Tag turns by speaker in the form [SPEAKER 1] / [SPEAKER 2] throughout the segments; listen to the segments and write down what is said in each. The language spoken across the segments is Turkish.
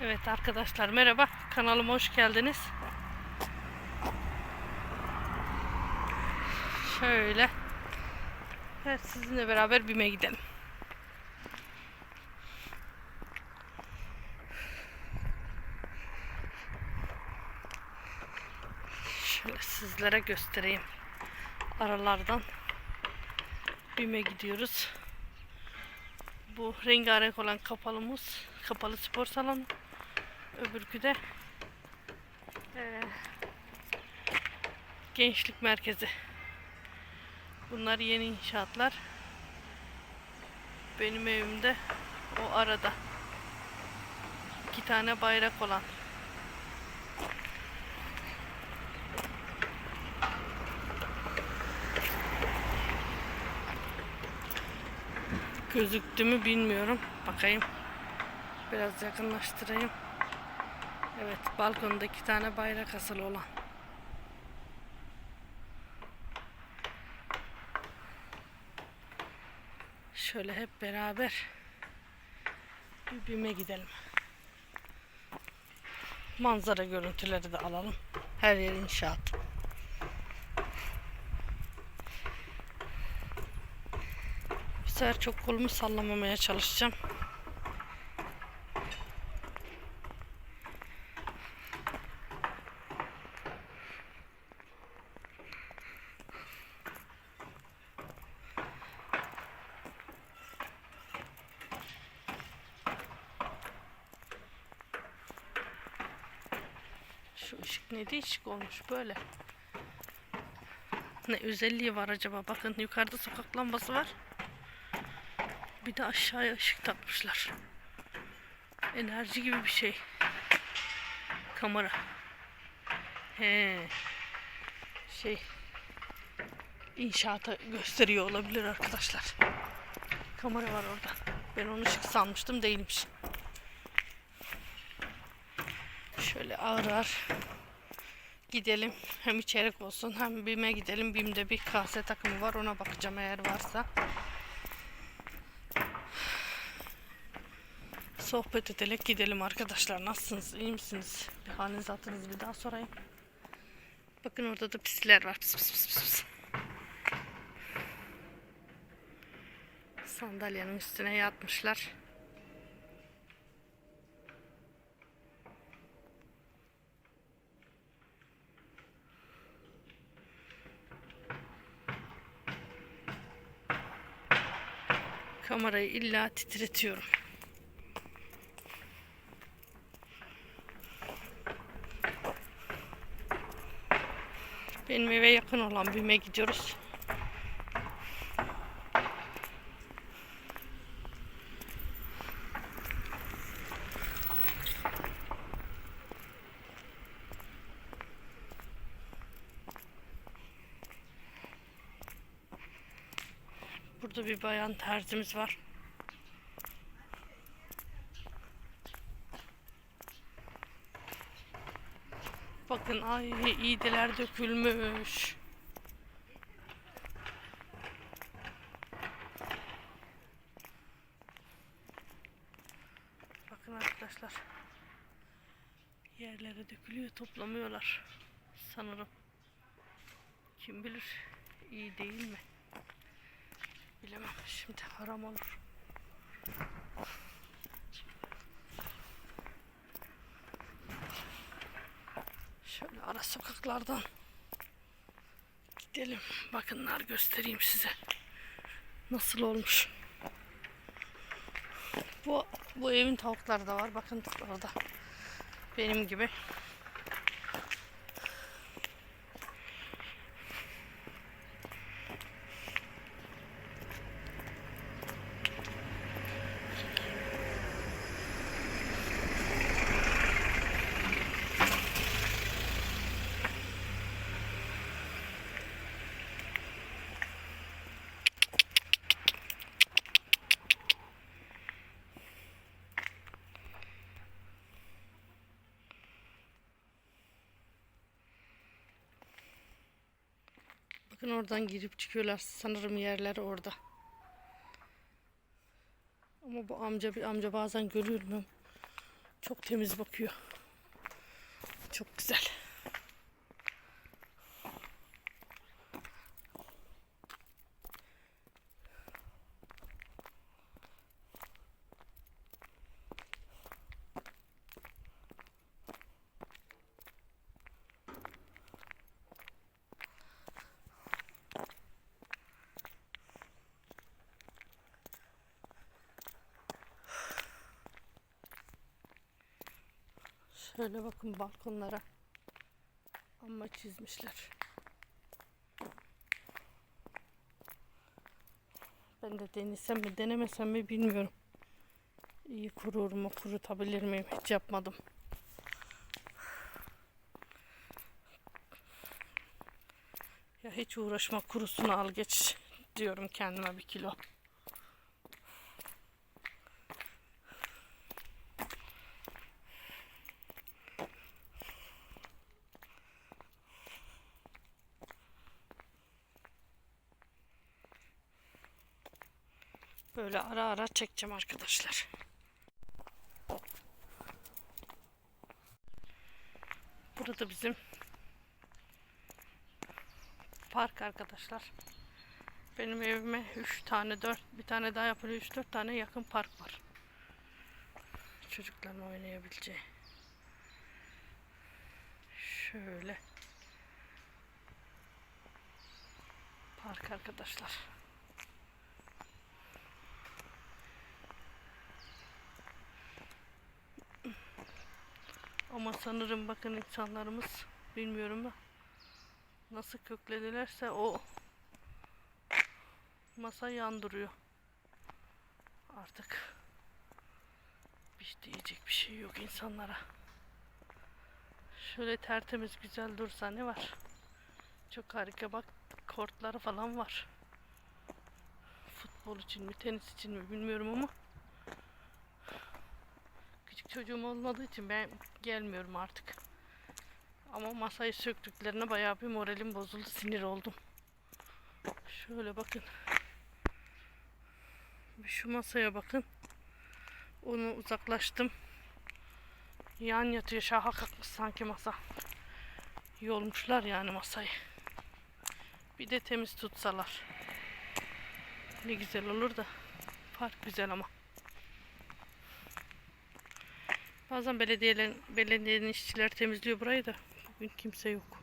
[SPEAKER 1] Evet arkadaşlar merhaba. Kanalıma hoş geldiniz. Şöyle. Evet sizinle beraber BİM'e gidelim. Şöyle sizlere göstereyim. Aralardan BİM'e gidiyoruz. Bu rengarenk olan kapalımız kapalı spor salonu. Öbürkü de eee, gençlik merkezi. Bunlar yeni inşaatlar. Benim evimde o arada. iki tane bayrak olan. Gözüktü mü bilmiyorum. Bakayım. Biraz yakınlaştırayım. Evet, balkonda iki tane bayrak asılı olan. Şöyle hep beraber bir gidelim. Manzara görüntüleri de alalım. Her yer inşaat. Bu sefer çok kolumu sallamamaya çalışacağım. Şu ne değişik olmuş böyle. Ne özelliği var acaba? Bakın yukarıda sokak lambası var. Bir de aşağıya ışık takmışlar. Enerji gibi bir şey. Kamera. He. Şey. İnşaata gösteriyor olabilir arkadaşlar. Kamera var orada. Ben onu ışık sanmıştım değilmiş. Şöyle ağır ağır gidelim. Hem içerik olsun hem BİM'e gidelim. BİM'de bir kase takımı var. Ona bakacağım eğer varsa. Sohbet edelim gidelim arkadaşlar. Nasılsınız? iyi misiniz? Bir halinizi hatırınızı bir daha sorayım. Bakın orada da pisler var. Pıs pıs pıs pıs. Sandalyenin üstüne yatmışlar. Kamerayı illa titretiyorum. Benim eve yakın olan BİM'e gidiyoruz. Burada bir bayan terzimiz var. Bakın ay iğdeler dökülmüş. Bakın arkadaşlar. Yerlere dökülüyor toplamıyorlar. Sanırım. Kim bilir iyi değil mi? Bilemem şimdi haram olur. Şöyle ara sokaklardan gidelim. Bakınlar göstereyim size. Nasıl olmuş. Bu bu evin tavukları da var. Bakın orada. Benim gibi. Bakın oradan girip çıkıyorlar. Sanırım yerleri orada. Ama bu amca bir amca bazen görüyorum. Çok temiz bakıyor. Çok güzel. Şöyle bakın balkonlara. Amma çizmişler. Ben de denesem mi denemesem mi bilmiyorum. İyi kurur mu kurutabilir miyim hiç yapmadım. Ya hiç uğraşma kurusunu al geç diyorum kendime bir kilo. Böyle ara ara çekeceğim arkadaşlar. Burada bizim park arkadaşlar. Benim evime 3 tane 4 bir tane daha yapılıyor 3 4 tane yakın park var. Çocukların oynayabileceği. Şöyle. Park arkadaşlar. Ama sanırım bakın insanlarımız bilmiyorum da nasıl kökledilerse o masa yandırıyor. Artık bir diyecek bir şey yok insanlara. Şöyle tertemiz güzel dursa ne var? Çok harika bak kortları falan var. Futbol için mi tenis için mi bilmiyorum ama çocuğum olmadığı için ben gelmiyorum artık. Ama masayı söktüklerine bayağı bir moralim bozuldu, sinir oldum. Şöyle bakın. Bir şu masaya bakın. Onu uzaklaştım. Yan yatıyor, şaha kalkmış sanki masa. Yolmuşlar yani masayı. Bir de temiz tutsalar. Ne güzel olur da. Park güzel ama. Bazen belediyelerin, belediyenin işçileri temizliyor burayı da bugün kimse yok.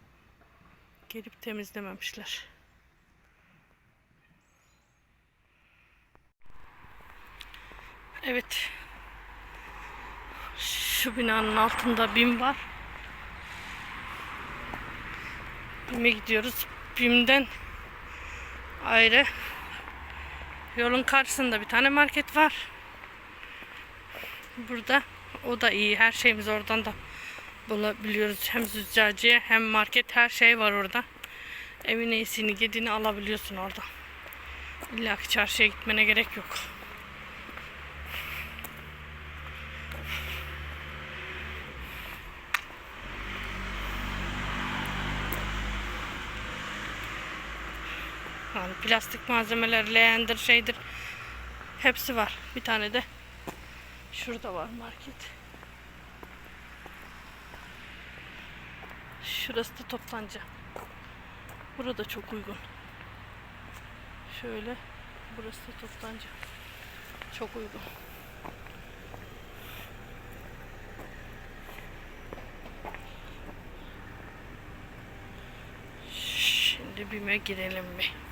[SPEAKER 1] Gelip temizlememişler. Evet. Şu binanın altında BİM var. BİM'e gidiyoruz. BİM'den ayrı yolun karşısında bir tane market var. Burada o da iyi. Her şeyimiz oradan da bulabiliyoruz. Hem züccaciye hem market her şey var orada. Evin iyisini gediğini alabiliyorsun orada. İlla ki çarşıya gitmene gerek yok. Yani plastik malzemeler, leğendir, şeydir. Hepsi var. Bir tane de şurada var market. Şurası da toptancı. Burada çok uygun. Şöyle. Burası da toptancı. Çok uygun. Şimdi BİM'e girelim bir.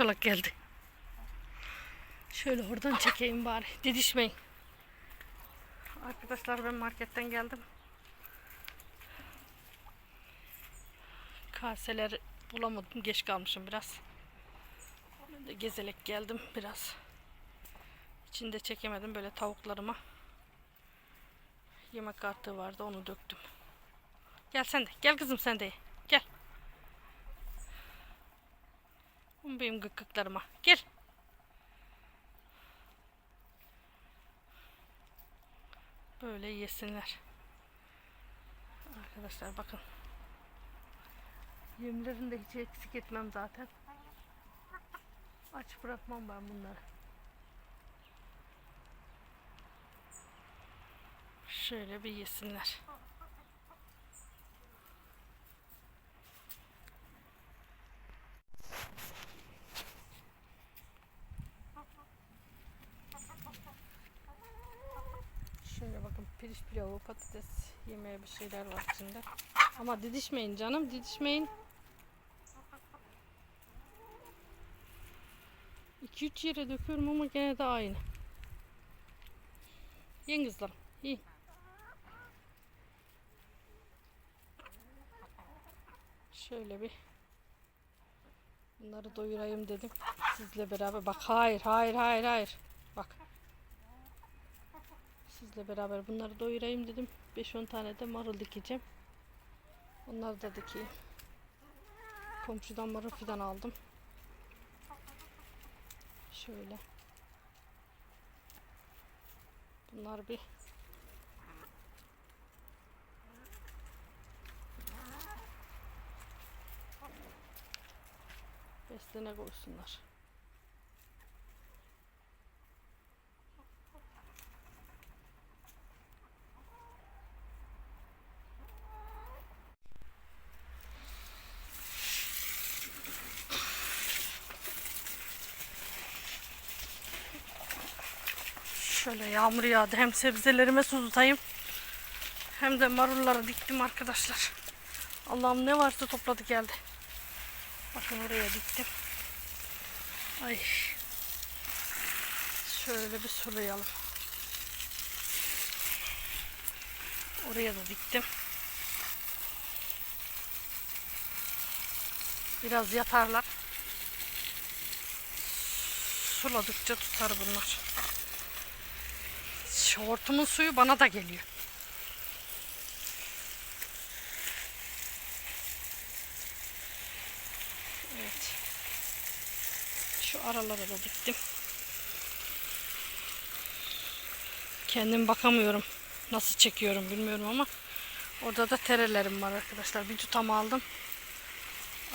[SPEAKER 1] Koşarak geldi. Şöyle oradan çekeyim bari. Didişmeyin. Arkadaşlar ben marketten geldim. Kaseler bulamadım. Geç kalmışım biraz. Ben de gezelek geldim biraz. İçinde çekemedim böyle tavuklarıma. Yemek artığı vardı onu döktüm. Gel sen de. Gel kızım sen de. ye. Gel. Benim gıkkıklarıma. Gel. Böyle yesinler. Arkadaşlar bakın. Yemlerini de hiç eksik etmem zaten. Aç bırakmam ben bunları. Şöyle bir yesinler. Şöyle bakın pirinç pilavı, patates yemeğe bir şeyler var içinde. Ama didişmeyin canım, didişmeyin. 2-3 yere döküyorum ama gene de aynı. Yiyin kızlarım, yiyin. Şöyle bir bunları doyurayım dedim sizle beraber. Bak hayır, hayır, hayır, hayır. Sizle beraber bunları doyurayım dedim. 5-10 tane de marul dikeceğim. Onları da dikeyim. Komşudan marul fidan aldım. Şöyle. Bunlar bir beslene koysunlar. Şöyle yağmur yağdı. Hem sebzelerime su tutayım. Hem de marulları diktim arkadaşlar. Allah'ım ne varsa topladı geldi. Bakın oraya diktim. Ay. Şöyle bir sulayalım. Oraya da diktim. Biraz yatarlar. Suladıkça tutar bunlar. Şortumun suyu bana da geliyor. Evet. Şu aralara da diktim. Kendim bakamıyorum. Nasıl çekiyorum bilmiyorum ama orada da terelerim var arkadaşlar. Bir tutam aldım.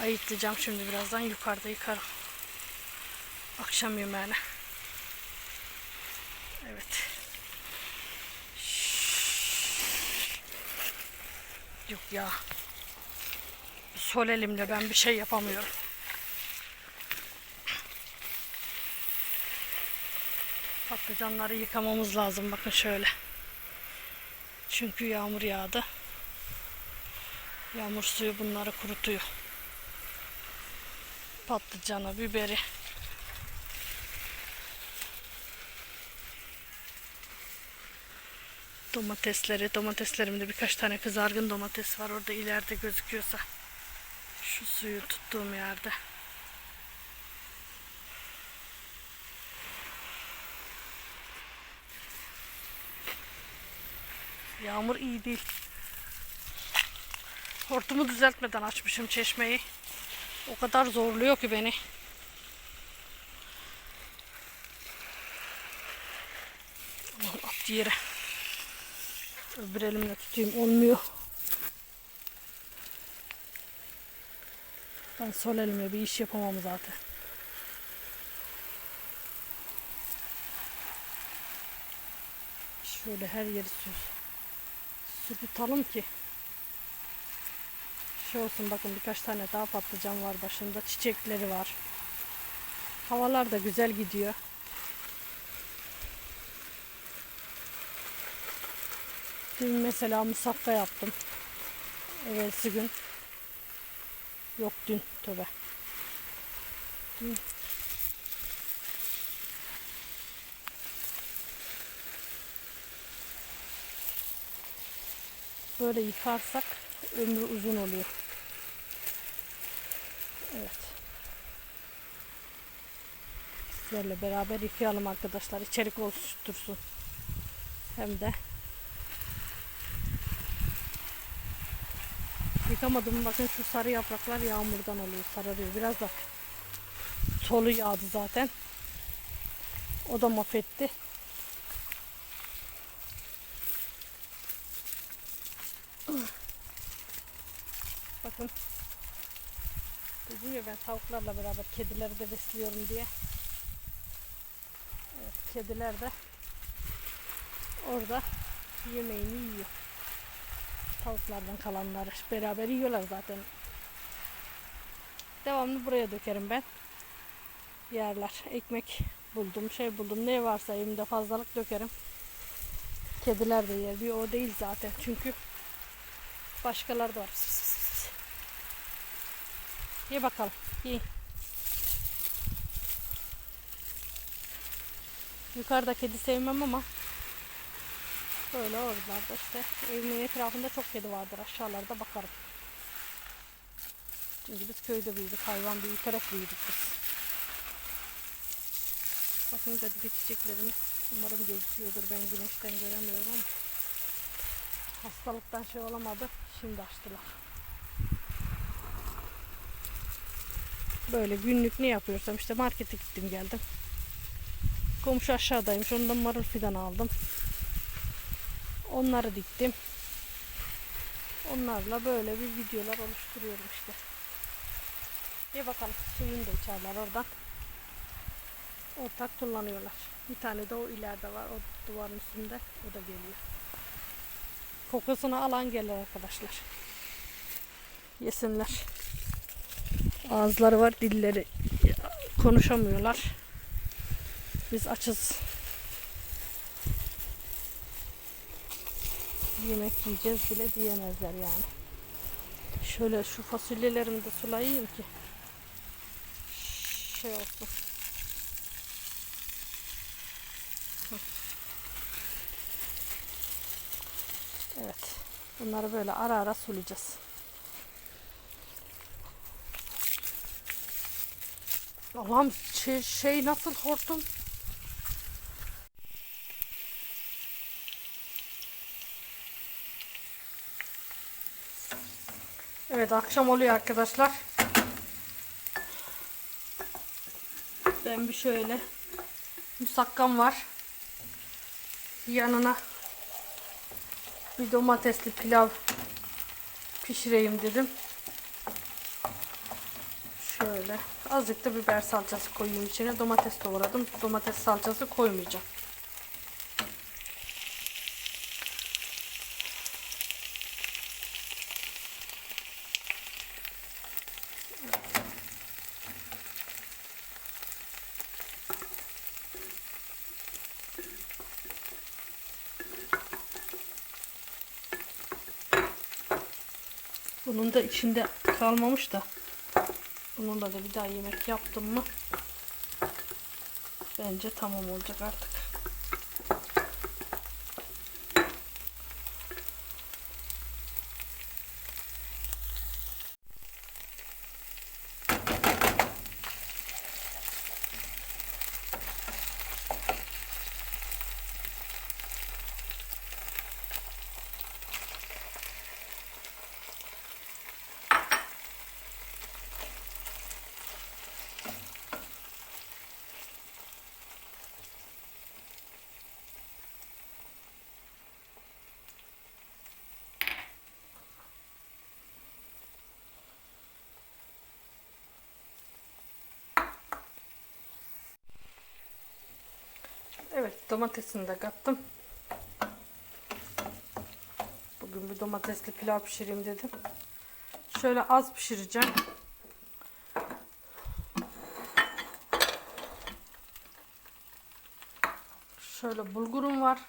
[SPEAKER 1] Ayıtlayacağım şimdi birazdan yukarıda yıkarım. Akşam yemeğine. Evet. Yok ya. Sol elimle ben bir şey yapamıyorum. Patlıcanları yıkamamız lazım. Bakın şöyle. Çünkü yağmur yağdı. Yağmur suyu bunları kurutuyor. Patlıcanı, biberi. Domatesleri, domateslerimde birkaç tane kızargın domates var. Orada ileride gözüküyorsa. Şu suyu tuttuğum yerde. Yağmur iyi değil. Hortumu düzeltmeden açmışım çeşmeyi. O kadar zorluyor ki beni. At yere. Öbür elimle tutayım olmuyor. Ben sol elimle bir iş yapamam zaten. Şöyle her yeri su tutalım ki şey olsun bakın birkaç tane daha patlıcan var başında çiçekleri var. Havalar da güzel gidiyor. Dün mesela musakka yaptım. Evvelsi gün. Yok dün tövbe. Dün. Böyle yıkarsak ömrü uzun oluyor. Evet. Sizlerle beraber yıkayalım arkadaşlar. İçerik oluştursun. Hem de Yıkamadım. Bakın şu sarı yapraklar yağmurdan oluyor. Sararıyor. Biraz da tolu yağdı zaten. O da mahvetti. Bakın. Dedim ya ben tavuklarla beraber kedileri de besliyorum diye. Evet, kediler de orada yemeğini yiyor. Tavuklardan kalanları beraber yiyorlar zaten. Devamlı buraya dökerim ben. Yerler. Ekmek buldum, şey buldum. Ne varsa elimde fazlalık dökerim. Kediler de yer. Bir o değil zaten. Çünkü başkaları da var. Sı. Ye bakalım. Ye. Yukarıda kedi sevmem ama böyle oralarda işte evimin etrafında çok kedi vardır. Aşağılarda bakarım. Çünkü biz köyde büyüdük. Hayvan büyüterek büyüdük biz. Bakın da çiçeklerini umarım gözüküyordur. Ben güneşten göremiyorum hastalıktan şey olamadı. Şimdi açtılar. Böyle günlük ne yapıyorsam işte markete gittim geldim. Komşu aşağıdaymış. Ondan marul fidan aldım. Onları diktim. Onlarla böyle bir videolar oluşturuyorum işte. Ye bakalım suyunu da içerler oradan. Ortak kullanıyorlar. Bir tane de o ileride var. O duvarın üstünde. O da geliyor. Kokusunu alan gelir arkadaşlar. Yesinler. Ağızları var, dilleri konuşamıyorlar. Biz açız. Yemek yiyeceğiz bile diyemezler yani. Şöyle şu fasulyelerimi de sulayayım ki şey olsun. Evet. Bunları böyle ara ara sulayacağız. Allah'ım şey, şey nasıl hortum? Evet akşam oluyor arkadaşlar. Ben bir şöyle musakkam var. Yanına bir domatesli pilav pişireyim dedim. Şöyle azıcık da biber salçası koyayım içine. Domates doğradım. Domates salçası koymayacağım. Da içinde kalmamış da. Bununla da bir daha yemek yaptım mı bence tamam olacak artık. Evet domatesini de kattım. Bugün bir domatesli pilav pişireyim dedim. Şöyle az pişireceğim. Şöyle bulgurum var.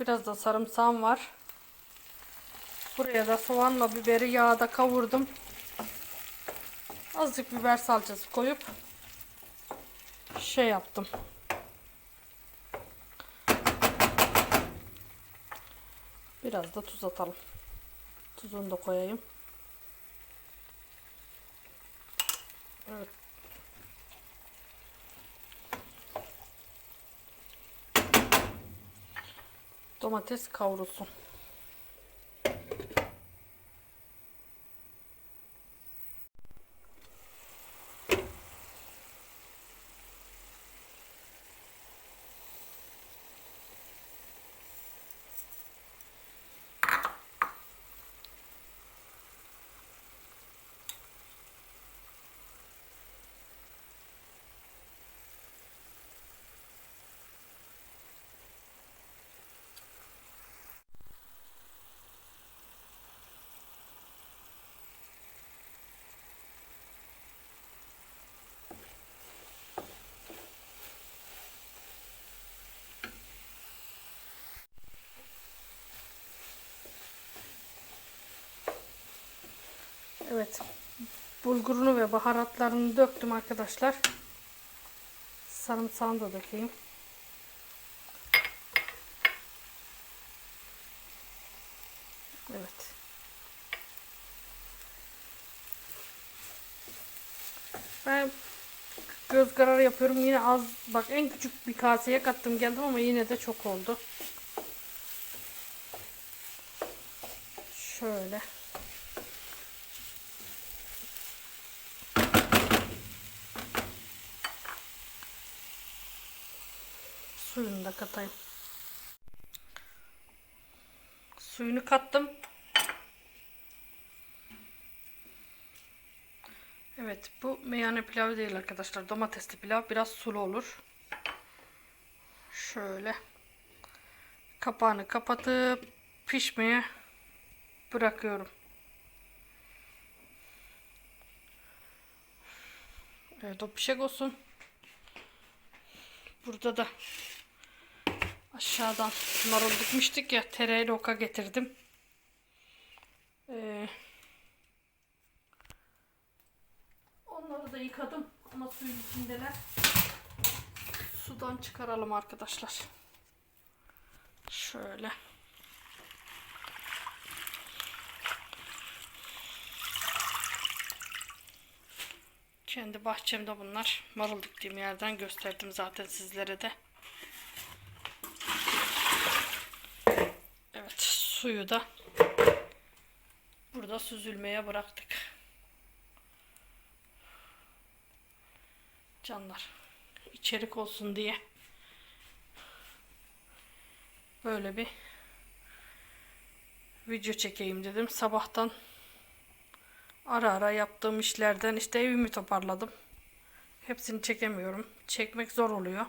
[SPEAKER 1] Biraz da sarımsağım var. Buraya da soğanla biberi yağda kavurdum. Azıcık biber salçası koyup şey yaptım. Biraz da tuz atalım. Tuzunu da koyayım. Evet. Domates kavrulsun. Evet. Bulgurunu ve baharatlarını döktüm arkadaşlar. Sarımsağını da dökeyim. Evet. Ben göz kararı yapıyorum. Yine az bak en küçük bir kaseye kattım geldim ama yine de çok oldu. Şöyle. Suyunu da katayım. Suyunu kattım. Evet bu meyhane pilavı değil arkadaşlar. Domatesli pilav biraz sulu olur. Şöyle. Kapağını kapatıp pişmeye bırakıyorum. Evet o pişek olsun. Burada da aşağıdan marul dikmiştik ya tereyağı oka getirdim. Ee, onları da yıkadım ama suyun içindeler. Sudan çıkaralım arkadaşlar. Şöyle. Kendi bahçemde bunlar. Marul diktiğim yerden gösterdim zaten sizlere de. Evet suyu da burada süzülmeye bıraktık. Canlar içerik olsun diye böyle bir video çekeyim dedim. Sabahtan ara ara yaptığım işlerden işte evimi toparladım. Hepsini çekemiyorum. Çekmek zor oluyor.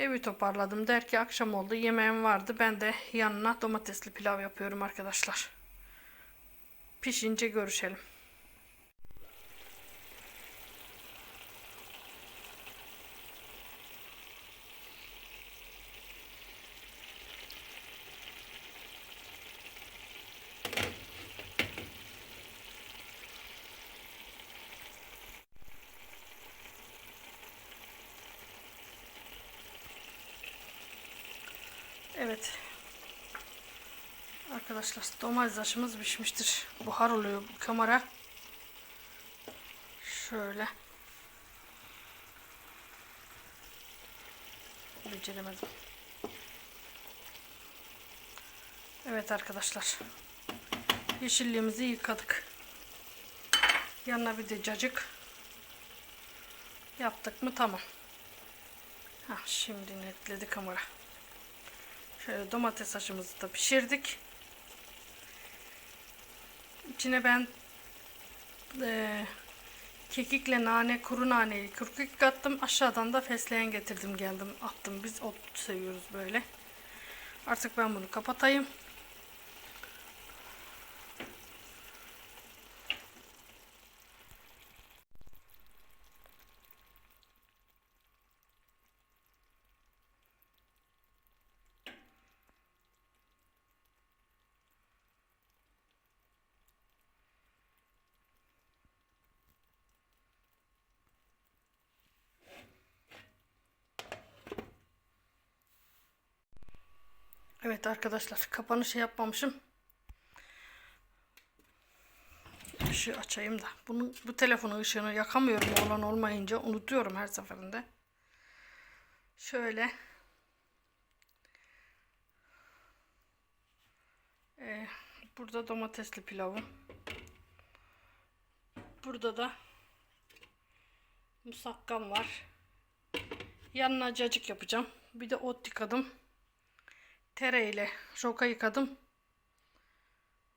[SPEAKER 1] Evi toparladım der ki akşam oldu yemeğim vardı. Ben de yanına domatesli pilav yapıyorum arkadaşlar. Pişince görüşelim. Evet. Arkadaşlar domates aşımız pişmiştir. Buhar oluyor bu kamera. Şöyle. Beceremedim. Evet arkadaşlar. Yeşilliğimizi yıkadık. Yanına bir de cacık. Yaptık mı tamam. Ha, şimdi netledi kamera. Şöyle domates haşımızı da pişirdik. İçine ben e, kekikle nane, kuru naneyi kürkük kattım. Aşağıdan da fesleğen getirdim geldim attım. Biz ot seviyoruz böyle. Artık ben bunu kapatayım. Evet arkadaşlar kapanışı yapmamışım. Işığı açayım da. Bunu, bu telefonun ışığını yakamıyorum olan olmayınca unutuyorum her seferinde. Şöyle. Ee, burada domatesli pilavım. Burada da musakkam var. Yanına cacık yapacağım. Bir de ot yıkadım tereyle roka yıkadım.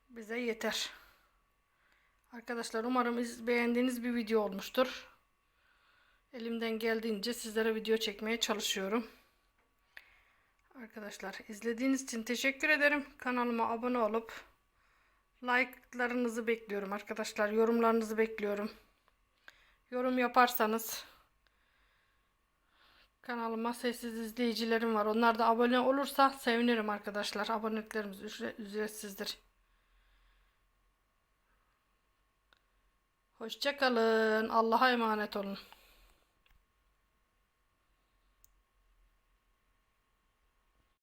[SPEAKER 1] Bize yeter. Arkadaşlar umarım iz- beğendiğiniz bir video olmuştur. Elimden geldiğince sizlere video çekmeye çalışıyorum. Arkadaşlar izlediğiniz için teşekkür ederim. Kanalıma abone olup like'larınızı bekliyorum arkadaşlar. Yorumlarınızı bekliyorum. Yorum yaparsanız Kanalıma sessiz izleyicilerim var. Onlar da abone olursa sevinirim arkadaşlar. Aboneliklerimiz ücretsizdir. Hoşçakalın. Allah'a emanet olun.